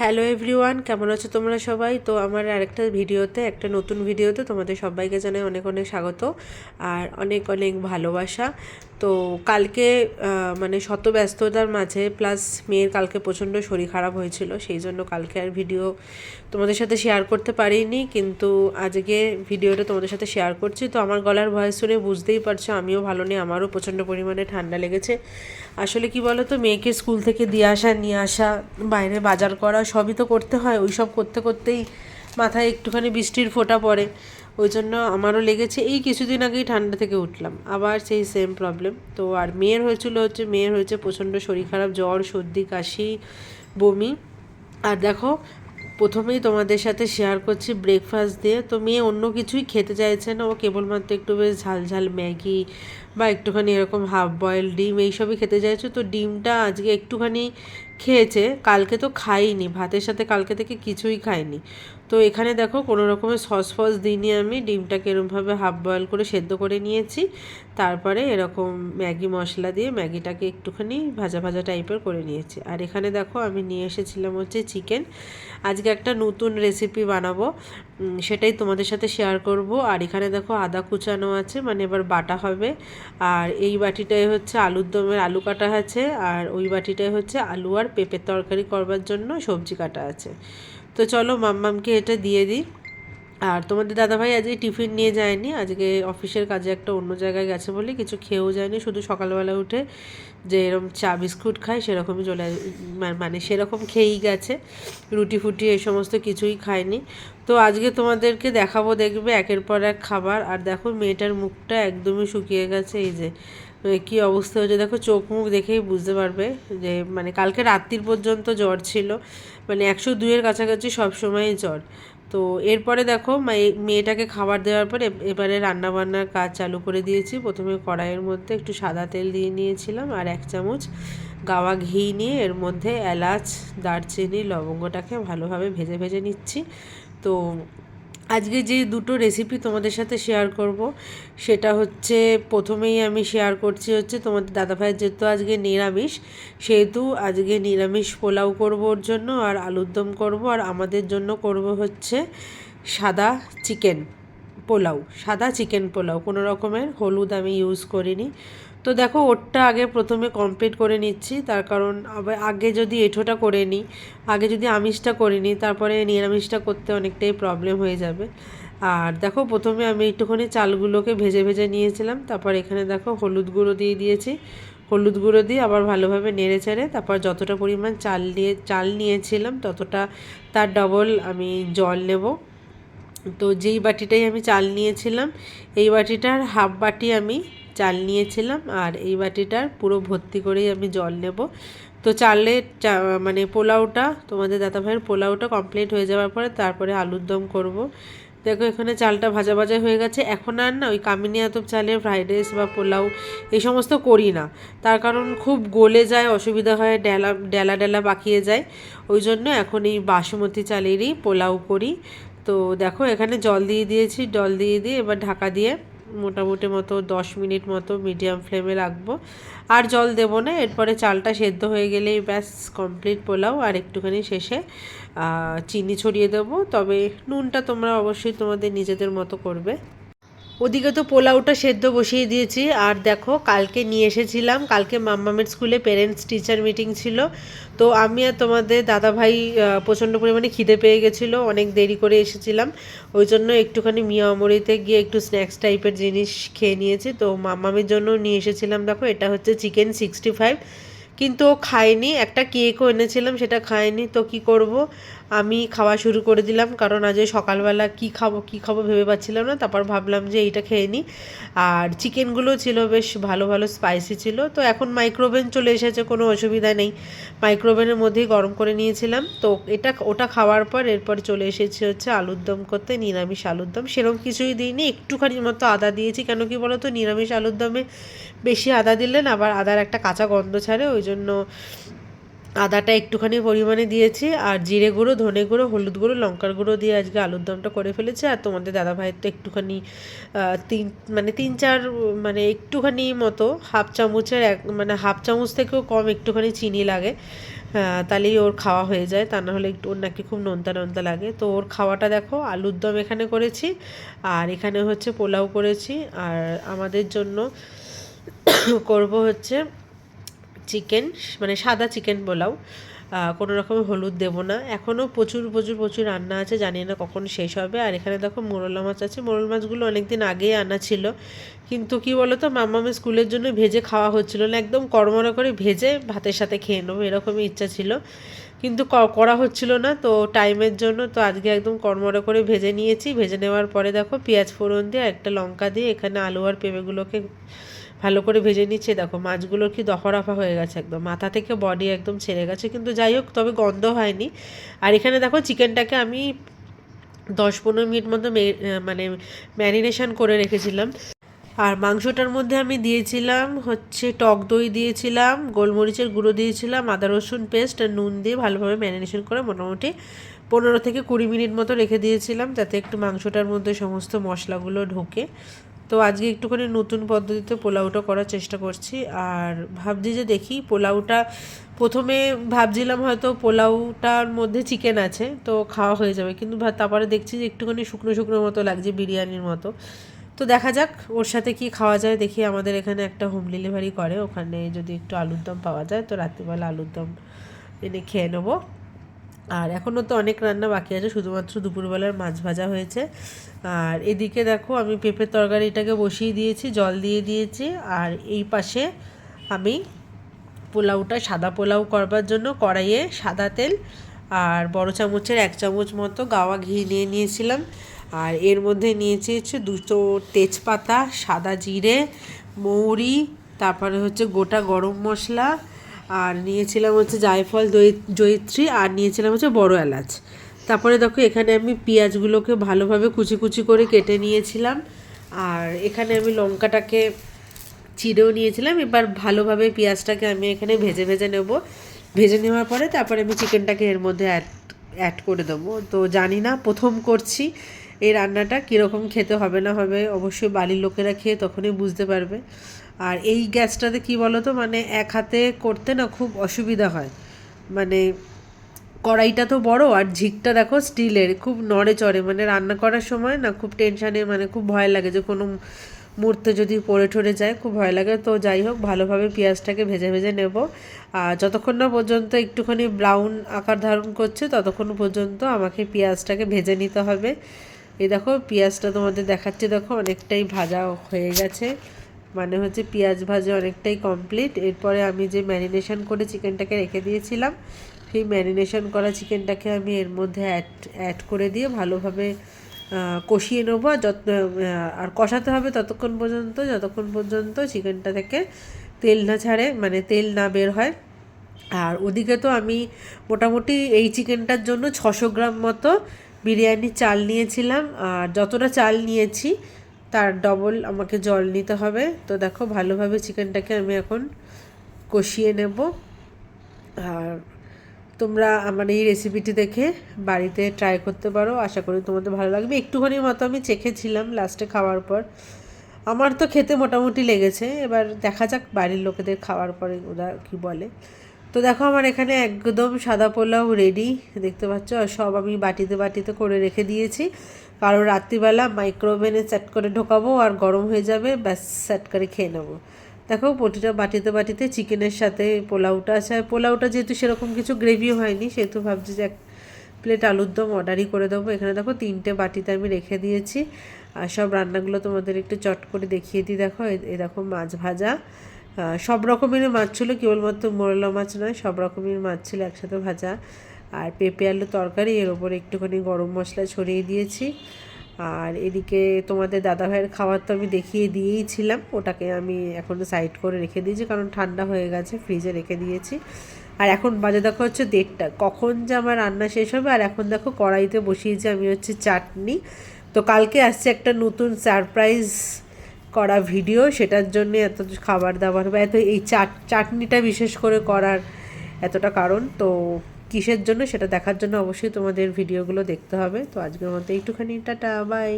Hello everyone, কেমন আছো তোমরা সবাই? তো আমার আরেকটা ভিডিওতে, একটা নতুন ভিডিওতে তোমাদের সবাইকে জানাই অনেক অনেক স্বাগত আর অনেক অনেক ভালোবাসা। তো কালকে মানে শত ব্যস্ততার মাঝে প্লাস মেয়ের কালকে প্রচণ্ড শরীর খারাপ হয়েছিল, সেই জন্য কালকে আর ভিডিও তোমাদের সাথে শেয়ার করতে পারিনি, কিন্তু আজকে ভিডিওটা তোমাদের সাথে শেয়ার করছি। তো আমার গলার ভয়েস শুনে বুঝতেই পারছ, আমিও ভালো নেই, আমারও প্রচণ্ড পরিমাণে ঠান্ডা লেগেছে। আসলে কি বলো তো মেয়েকে স্কুল থেকে দিয়ে আসা, নিয়ে আসা, বাইরে বাজার করা, সবই তো করতে হয় ওই সব করতে করতেই মাথায় একটুখানি বৃষ্টির ফোঁটা পড়ে। ওই জন্য আমারও লেগেছে। এই কিছুদিন আগেই ঠান্ডা থেকে উঠলাম। আবার সেই সেম প্রবলেম তো আর মেয়ের হয়েছিল হচ্ছে, মেয়ের হয়েছে প্রচণ্ড শরীর খারাপ, জ্বর, সর্দি, কাশি, বমি। আর দেখো, প্রথমেই তোমাদের সাথে শেয়ার করছি ব্রেকফাস্ট দিয়ে। তো মেয়ে অন্য কিছুই খেতে চাইছে না। ও কেবলমাত্র একটু বেশ ঝাল ঝাল ম্যাগি বা একটুখানি এরকম হাফ বয়েল ডিম এইসবই খেতে চাইছো, তো ডিমটা আজকে একটুখানি খেয়েছে, কালকে তো খাইনি, ভাতের সাথে কালকে থেকে কিছুই খাইনি। তো এখানে দেখো কোনো রকমের সস ফস দিইনি আমি, ডিমটাকে এরকমভাবে হাফ বয়েল করে সেদ্ধ করে নিয়েছি। তারপরে এরকম ম্যাগি মশলা দিয়ে ম্যাগিটাকে একটুখানি ভাজা ভাজা টাইপের করে নিয়েছি। আর এখানে দেখো আমি নিয়ে এসেছিলাম হচ্ছে চিকেন। আজকে একটা নতুন রেসিপি বানাবো। সেটাই তোমাদের সাথে শেয়ার করব। আর এখানে দেখো আদা কুচানো আছে মানে এবার বাটা হবে। আর এই বাটিটাই হচ্ছে আলুর দমের আলু কাটা আছে, আর ওই বাটিটাই হচ্ছে আলু আর পেঁপের তরকারি করবার জন্য সবজি কাটা আছে। তো চলো মাম্মামকে এটা দিয়ে দিই। আর তোমাদের দাদাভাই আজকে টিফিন নিয়ে যায়নি, আজকে অফিসের কাজে একটা অন্য জায়গায় গেছে বলে কিছু খেয়েও যায়নি, শুধু সকালবেলা উঠে যে এরকম চা বিস্কুট খায় সেরকমই চলে মানে সেরকম খেয়েই গেছে, রুটি ফুটি এই সমস্ত কিছুই খায়নি। তো আজকে তোমাদেরকে দেখাবো দেখবে একের পর এক খাবার, আর দেখো মেয়েটার মুখটা একদমই শুকিয়ে গেছে, এই যে কী অবস্থা হয়েছে, দেখো চোখ মুখ দেখেই বুঝতে পারবে যে মানে কালকে রাত্রির পর্যন্ত জ্বর ছিল মানে একশো দুইয়ের কাছাকাছি সবসময়ই জ্বর। তো এরপরে দেখো মেয়েটাকে খাবার দেওয়ার পরে এবারে রান্নাবান্নার কাজ চালু করে দিয়েছি। প্রথমে কড়াইয়ের মধ্যে একটু সাদা তেল দিয়ে নিয়েছিলাম আর এক চামচ গাওয়া ঘি নিয়ে এর মধ্যে এলাচ, দারচিনি, লবঙ্গটাকে ভালোভাবে ভেজে ভেজে নিচ্ছি। তো আজকে যে দুটো রেসিপি তোমাদের সাথে শেয়ার করব, সেটা হচ্ছে প্রথমেই আমি শেয়ার করছি হচ্ছে তোমাদের দাদাভাইয়ের যেহেতু আজকে নিরামিষ, সেহেতু আজকে নিরামিষ পোলাও করব ওর জন্য আর আলুর দম করব আর আমাদের জন্য করব হচ্ছে সাদা চিকেন পোলাও, সাদা চিকেন পোলাও। কোনো রকমের হলুদ আমি ইউজ করিনি। তো দেখো, ওরটা আগে প্রথমে কমপ্লিট করে নিচ্ছি। তার কারণ আগে যদি এঁঠোটা করে নিই, আগে যদি আমিষটা করে নিই, তারপরে নিরামিষটা করতে অনেকটাই প্রবলেম হয়ে যাবে। আর দেখো, প্রথমে আমি একটুখানি চালগুলোকে ভেজে ভেজে নিয়েছিলাম। তারপর এখানে দেখো, হলুদ গুঁড়ো দিয়ে দিয়েছি। হলুদ গুঁড়ো দিয়ে আবার ভালোভাবে নেড়ে চেড়ে, তারপর যতটা পরিমাণ চাল নিয়ে, চাল নিয়েছিলাম, ততটা তার ডবল আমি জল নেব। তো যেই বাটিটাই আমি চাল নিয়েছিলাম, এই বাটিটার হাফ বাটি আমি চাল নিয়েছিলাম আর এই বাটিটার পুরো ভর্তি করেই আমি জল নেব। তো চালের মানে পোলাওটা, তোমাদের দাদাভাইয়ের পোলাওটা কমপ্লিট হয়ে যাওয়ার পরে তারপরে আলুর দম করব। দেখো এখানে চালটা ভাজা ভাজা হয়ে গেছে। এখন আর না ওই কামিনী আতপ চালের ফ্রাইড রাইস বা পোলাও এই সমস্ত করি না। তার কারণ খুব গলে যায়, অসুবিধা হয়, ডেলা ডেলা ডেলা পাকিয়ে যায়। ওই জন্য এখন এই বাসমতি চালেরই পোলাও করি। তো দেখো এখানে জল দিয়ে দিয়েছি, জল দিয়ে দিয়ে এবার ঢাকা দিয়ে মোটামুটি মতো দশ মিনিট মতো মিডিয়াম ফ্লেমে রাখব। আর জল দেব না, এরপরে চালটা সেদ্ধ হয়ে গেলেই ব্যাস কমপ্লিট পোলাও আর একটুখানি শেষে চিনি ছড়িয়ে দেবো। তবে নুনটা তোমরা অবশ্যই তোমাদের নিজেদের মতো করবে। ওদিকে তো পোলাওটা সেদ্ধ বসিয়ে দিয়েছি। আর দেখো, কালকে নিয়ে এসেছিলাম। কালকে মাম্মামের স্কুলে পেরেন্টস টিচার মিটিং ছিল। তো আমি আর তোমাদের দাদাভাই প্রচণ্ড পরিমাণে খিদে পেয়ে গেছিল। অনেক দেরি করে এসেছিলাম। ওই জন্য একটুখানি মিয়া অমরিতে গিয়ে একটু স্ন্যাক্স টাইপের জিনিস খেয়ে নিয়েছি। তো মাম্মামের জন্য নিয়ে এসেছিলাম। দেখো, এটা হচ্ছে চিকেন সিক্সটি ফাইভ কিন্তু ও খায়নি। একটা কেকও এনেছিলাম, সেটা খায়নি। তো কি করব? আমি খাওয়া শুরু করে দিলাম, কারণ আজ সকালবেলা কি খাব কি খাব ভেবে পাচ্ছিলাম না। তারপর ভাবলাম যে এইটা খেয়ে নিই আর চিকেনগুলো ছিল বেশ ভালো ভালো স্পাইসি ছিল। তো এখন মাইক্রোওভেন চলে এসেছে, কোনো অসুবিধা নেই। মাইক্রোওভেনের মধ্যেই গরম করে নিয়েছিলাম। তো এটা, ওটা খাওয়ার পর এরপর চলে এসেছে হচ্ছে আলুর দম করতে, নিরামিষ আলুর দম। সেরকম কিছুই দিইনি, একটুখানি মতো আদা দিয়েছি। কেন কি বলো তো নিরামিষ আলুর দমে বেশি আদা দিলেন আবার আদার একটা কাঁচা গন্ধ ছাড়ে। ওই জন্য আদাটা একটুখানি পরিমাণে দিয়েছি, আর জিরে গুঁড়ো, ধনে গুঁড়ো, হলুদ গুঁড়ো, লঙ্কার গুঁড়ো দিয়ে আজকে আলুর দমটা করে ফেলেছি, আর তোমাদের দাদা ভাইয়ের তো একটুখানি তিন মানে তিন চার মানে একটুখানি মতো, হাফ চামচের এক মানে হাফ চামচ থেকেও কম একটুখানি চিনি লাগে তাহলেই ওর খাওয়া হয়ে যায়, তা না হলে একটু ওর নাকি খুব নোনতা নোনতা লাগে, তো ওর খাওয়াটা দেখো, আলুর দম এখানে করেছি, আর এখানে হচ্ছে পোলাও করেছি, আর আমাদের জন্য করব হচ্ছে চিকেন মানে সাদা চিকেন পোলাও কোনো রকম হলুদ দেবো না। এখনও প্রচুর প্রচুর প্রচুর রান্না আছে, জানি না কখন শেষ হবে। আর এখানে দেখো মোরলা মাছ আছে। মোরল মাছগুলো অনেক দিন আগেই আনা ছিল। কিন্তু কি বলো তো মাম্মামে স্কুলের জন্য ভেজে খাওয়া হচ্ছিল না। একদম কড়মড়া করে ভেজে ভাতের সাথে খেয়ে নেব, এরকমই ইচ্ছা ছিল। কিন্তু করা হচ্ছিল না, তো টাইমের জন্য তো আজকে একদম কড়মড়া করে ভেজে নিয়েছি। ভেজে নেওয়ার পরে দেখো পেঁয়াজ ফোড়ন দিয়ে, একটা লঙ্কা দিয়ে, এখানে আলু আর পেঁপেগুলোকে ভালো করে ভেজে নিচ্ছে। দেখো, মাছগুলোর কি দফারফা হয়ে গেছে একদম। মাথা থেকে বডি একদম ছেড়ে গেছে। কিন্তু যাই হোক, তবে গন্ধ হয়নি। আর এখানে দেখো চিকেনটাকে আমি দশ পনেরো মিনিট মতো মানে ম্যারিনেশন করে রেখেছিলাম। আর মাংসটার মধ্যে আমি দিয়েছিলাম হচ্ছে টক দই দিয়েছিলাম, গোলমরিচের গুঁড়ো দিয়েছিলাম, আদা রসুন পেস্ট আর নুন দিয়ে ভালোভাবে ম্যারিনেশন করে মোটামুটি পনেরো থেকে কুড়ি মিনিট মতো রেখে দিয়েছিলাম, যাতে একটু মাংসটার মধ্যে সমস্ত মশলাগুলো ঢোকে। তো আজকে একটুখানি নতুন পদ্ধতিতে পোলাওটা করার চেষ্টা করছি। আর ভাবছি যে দেখি পোলাওটা, প্রথমে ভাবছিলাম হয়তো পোলাওটার মধ্যে চিকেন আছে, তো খাওয়া হয়ে যাবে। কিন্তু তারপরে দেখছি যে একটুখানি শুকনো শুকনো মতো লাগছে, বিরিয়ানির মতো। তো দেখা যাক, ওর সাথে কি খাওয়া যায়, দেখি আমাদের এখানে একটা হোম ডেলিভারি করে। ওখানে যদি একটু আলুর দম পাওয়া যায়, তো রাত্রিবেলা আলুর দম এনে খেয়ে নেব। আর এখনও তো অনেক রান্না বাকি আছে, শুধুমাত্র দুপুরবেলার মাছ ভাজা হয়েছে। আর এদিকে দেখো, আমি পেঁপের তরকারিটাকে বসিয়ে দিয়েছি, জল দিয়ে দিয়েছি। আর এই পাশে আমি পোলাওটা, সাদা পোলাও করবার জন্য কড়াইয়ে সাদা তেল আর বড় চামচের এক চামচ মতো গাওয়া ঘি নিয়ে নিয়েছিলাম। আর এর মধ্যে নিয়েছি হচ্ছে দুটো তেজপাতা, সাদা জিরে, মৌরি, তারপরে হচ্ছে গোটা গরম মশলা আর নিয়েছিলাম হচ্ছে জায়ফল জয়িত্রী, আর নিয়েছিলাম হচ্ছে বড় এলাচ। তারপরে দেখো, এখানে আমি পেঁয়াজগুলোকে ভালোভাবে কুচি কুচি করে কেটে নিয়েছিলাম। আর এখানে আমি লঙ্কাটাকে চিড়েও নিয়েছিলাম। এবার ভালোভাবে পেঁয়াজটাকে আমি এখানে ভেজে ভেজে নেব। ভেজে নেওয়ার পরে তারপরে আমি চিকেনটাকে এর মধ্যে অ্যাড অ্যাড করে দেবো। তো জানি না, প্রথম করছি। এই রান্নাটা কীরকম খেতে হবে না হবে অবশ্যই বাড়ির লোকেরা খেয়ে তখনই বুঝতে পারবে। আর এই গ্যাসটাতে কি বলো তো মানে এক হাতে করতে না খুব অসুবিধা হয়। মানে কড়াইটা তো বড় আর ঝিকটা দেখো স্টিলের, খুব নড়ে চড়ে। মানে রান্না করার সময় না খুব টেনশানে মানে খুব ভয় লাগে যে কোনো মুহূর্তে যদি পড়ে ঠরে যায়, খুব ভয় লাগে। তো যাই হোক, ভালোভাবে পেঁয়াজটাকে ভেজে ভেজে নেব। আর যতক্ষণ না পর্যন্ত একটুখানি ব্রাউন আকার ধারণ করছে, ততক্ষণ পর্যন্ত আমাকে পেঁয়াজটাকে ভেজে নিতে হবে। এই দেখো, পেঁয়াজটা তোমাদের দেখাচ্ছি। দেখো, অনেকটাই ভাজা হয়ে গেছে। মানে হচ্ছে পেঁয়াজ ভাজা অনেকটাই কমপ্লিট এরপরে আমি যে ম্যারিনেশন করে চিকেনটাকে রেখে দিয়েছিলাম, সেই ম্যারিনেশন করা চিকেনটাকে আমি এর মধ্যে অ্যাড অ্যাড করে দিয়ে ভালোভাবে কষিয়ে নেব। আর যত আর কষাতে হবে ততক্ষণ পর্যন্ত, যতক্ষণ পর্যন্ত চিকেনটা থেকে তেল না ছাড়ে মানে তেল না বের হয়। আর ওদিকে তো আমি মোটামুটি এই চিকেনটার জন্য ছশো গ্রাম মতো বিরিয়ানি চাল নিয়েছিলাম, আর যতটা চাল নিয়েছি তার ডবল আমাকে জল নিতে হবে। তো দেখো, ভালোভাবে চিকেনটাকে আমি এখন কষিয়ে নেব। আর তোমরা আমার এই রেসিপিটি দেখে বাড়িতে ট্রাই করতে পারো। আশা করি তোমাদের ভালো লাগবে। একটুখানি মতো আমি চেখেছিলাম লাস্টে খাওয়ার পর। আমার তো খেতে মোটামুটি লেগেছে। এবার দেখা যাক বাড়ির লোকেদের খাওয়ার পরে ওরা কী বলে। তো দেখো আমার এখানে একদম সাদা পোলাও রেডি দেখতে পাচ্ছ? সব আমি বাটিতে বাটিতে করে রেখে দিয়েছি। কারণ রাত্রিবেলা মাইক্রোওভেনে সেট করে ঢোকাবো আর গরম হয়ে যাবে, ব্যাস সেট করে খেয়ে নেব। দেখো, প্রতিটা বাটিতে বাটিতে চিকেনের সাথে পোলাওটা আছে। পোলাওটা যেহেতু সেরকম কিছু গ্রেভিও হয়নি, সেহেতু ভাবছি যে এক প্লেট আলুর দম অর্ডারই করে দেবো। এখানে দেখো, তিনটে বাটিতে আমি রেখে দিয়েছি। আর সব রান্নাগুলো তোমাদের একটু চট করে দেখিয়ে দিই। দেখো এই দেখো মাছ ভাজা। সব রকমের মাছ ছিল, কেবলমাত্র মোরলা মাছ নয়, সব রকমের মাছ ছিল একসাথে ভাজা। আর পেঁপে আলু তরকারি, এর ওপরে একটুখানি গরম মশলা ছড়িয়ে দিয়েছি। আর এদিকে তোমাদের দাদাভাইয়ের খাবার তো আমি দেখিয়ে দিয়েইছিলাম ওটাকে আমি এখন সাইড করে রেখে দিয়েছি, কারণ ঠান্ডা হয়ে গেছে ফ্রিজে রেখে দিয়েছি। আর এখন বাজে দেখো হচ্ছে দেড়টা, কখন যে আমার রান্না শেষ হবে, আর এখন দেখো কড়াইতে বসিয়েছি আমি হচ্ছে চাটনি। তো কালকে আসছে একটা নতুন সারপ্রাইজ করা ভিডিও, সেটার জন্যে এত খাবার দাবার বা এত এই চাট, চাটনিটা বিশেষ করে করার এতটা কারণ। তো কিসের জন্য সেটা দেখার জন্য অবশ্যই তোমাদের ভিডিওগুলো দেখতে হবে। তো আজকের মতো একটুখানি টাটা বাই